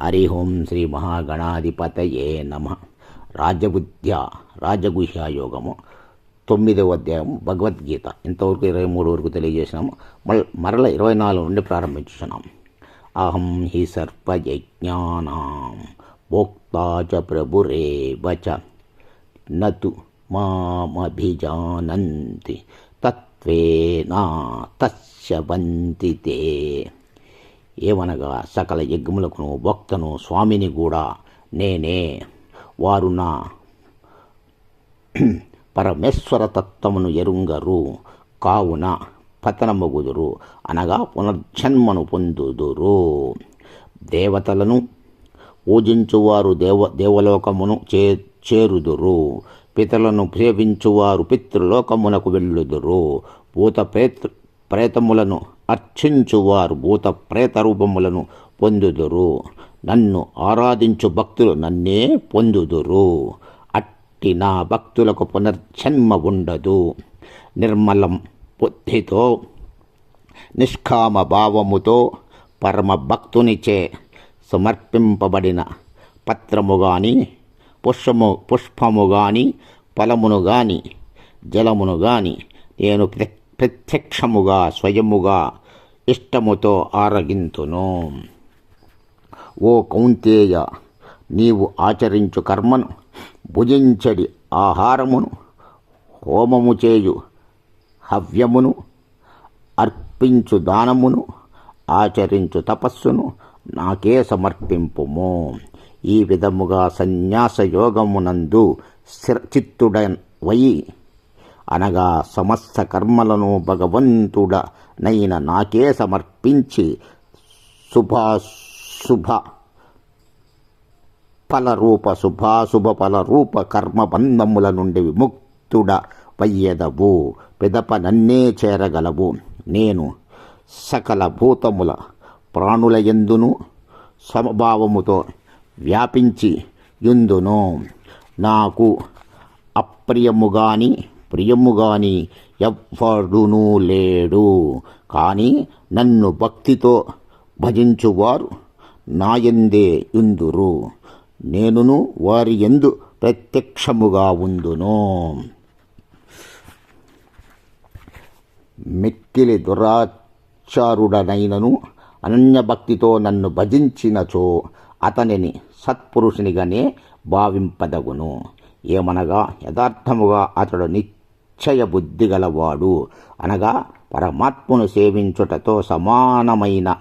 హరి ఓం శ్రీ మహాగణాధిపతయే నమ. రాజబుద్ధ్య రాజగుహ్య యోగము తొమ్మిదవ అధ్యాయం భగవద్గీత. ఇంతవరకు ఇరవై మూడు వరకు తెలియజేసినాము. మళ్ళీ మరల ఇరవై నాలుగు నుండి ప్రారంభించున్నాం అహం హి సర్పయజ్ఞానం భోక్తా చ ప్రభురేవచ నతు మామభిజానంతి తత్వేనా తస్యవంతి తే ఏమనగా సకల యజ్ఞములకును భక్తను స్వామిని కూడా నేనే. వారు నా పరమేశ్వర తత్వమును ఎరుంగరు కావున పతనమగుదురు అనగా పునర్జన్మను పొందుదురు. దేవతలను పూజించువారు దేవ దేవలోకమును చే చేరుదురు. పితలను సేవించువారు పితృలోకమునకు వెళ్ళుదురు. భూత ప్రేత ప్రేతములను అర్చించువారు భూత ప్రేత రూపములను పొందుదురు. నన్ను ఆరాధించు భక్తులు నన్నే పొందుదురు. అట్టి నా భక్తులకు పునర్జన్మ ఉండదు. నిర్మలం బుద్ధితో నిష్కామ భావముతో పరమ భక్తునిచే సమర్పింపబడిన పత్రము గాని పుష్పము పుష్పము గాని ఫలమును గాని జలమును గాని నేను ప్ర- ప్రత్యక్షముగా స్వయముగా ఇష్టముతో ఆరగింతును. ఓ కౌంతేయ నీవు ఆచరించు కర్మను భుజించడి ఆహారమును హోమము చేయు హవ్యమును అర్పించు దానమును ఆచరించు తపస్సును నాకే సమర్పింపుము. ఈ విధముగా సన్యాస యోగమునందు స్థిర చిత్తుడ వై అనగా సమస్త కర్మలను భగవంతుడ నైన నాకే సమర్పించి శుభాశుభ ఫలరూప శుభాశుభ ఫలరూప కర్మబంధముల నుండి విముక్తుడ వయ్యదవు పెదప నన్నే చేరగలవు. నేను సకల భూతముల ప్రాణుల ఎందును సమభావముతో వ్యాపించి యుందును. నాకు అప్రియముగాని ప్రియముగాని ఎవ్వడునూ లేడు. కానీ నన్ను భక్తితో భజించువారు నాయందే యుందురు నేనును వారి ఎందు ప్రత్యక్షముగా ఉందును. మిక్కిలి దురాచారుడనైనను అనన్యభక్తితో నన్ను భజించినచో అతనిని సత్పురుషునిగానే భావింపదగును. ఏమనగా యథార్థముగా అతడు నిశ్చయ బుద్ధి గలవాడు. అనగా పరమాత్మను సేవించుటతో సమానమైన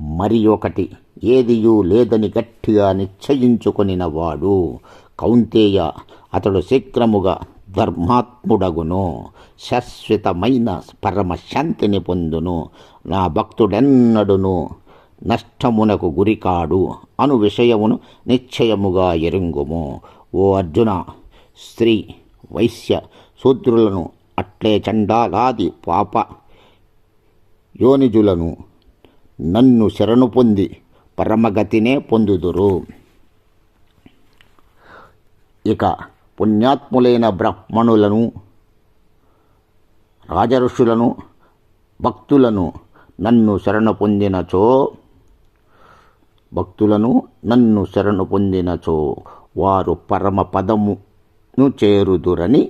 మరి ఒకటి. ఏదియూ లేదని గట్టిగా నిశ్చయించుకొనినవాడు కౌంతేయ అతడు శీఘ్రముగా ధర్మాత్ముడగును. శాశ్వతమైన పరమశాంతిని పొందును. నా భక్తుడెన్నడును? నష్టమునకు గురికాడు. అను విషయమును నిశ్చయముగా ఎరుంగుము. ఓ అర్జున స్త్రీ వైశ్య శూద్రులను అట్లే చండాలాది పాప యోనిజులను నన్ను శరణు పొంది పరమగతినే పొందుదురు. ఇక పుణ్యాత్ములైన బ్రాహ్మణులను రాజఋషులను భక్తులను నన్ను శరణు పొందినచో భక్తులను నన్ను శరణు పొందినచో వారు పరమ పదమును చేరుదురని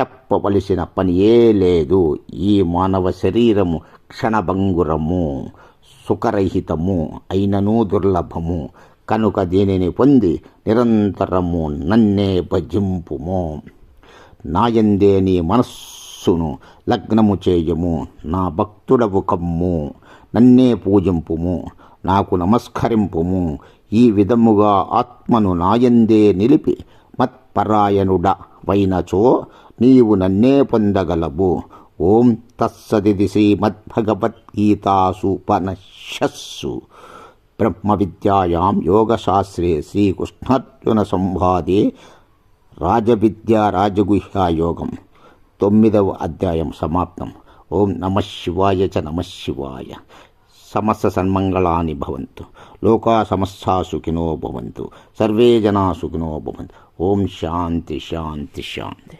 చెప్పవలసిన పనియే లేదు. ఈ మానవ శరీరము క్షణభంగురము సుఖరహితము అయినను దుర్లభము. కనుక దీనిని పొంది నిరంతరము నన్నే భజింపుము. నాయందే నీ మనస్సును లగ్నము చేయము. నా భక్తుడవు కమ్ము. నన్నే పూజింపుము. నాకు నమస్కరింపుము. ఈ విధముగా ఆత్మను నాయందే నిలిపి మత్పరాయణుడ వైనచో నీవు నన్నే పొందగలవు. ఓం తత్సదిది శ్రీమద్భగవద్గీతాసూపనశస్సు బ్రహ్మ విద్యాయాం యోగశాస్త్రే శ్రీకృష్ణార్జున సంవాదే రాజవిద్యా రాజగుహ్యా యోగం. తొమ్మిదవ అధ్యాయం సమాప్తం. ఓం నమ శివాయ చ నమ శివాయ. సమస్త సన్మంగళాని భవంతు. लोका समस्ता सुखिनो सर्वे जना सुखिनो भवन्तु। ओम शांति शांति शांति।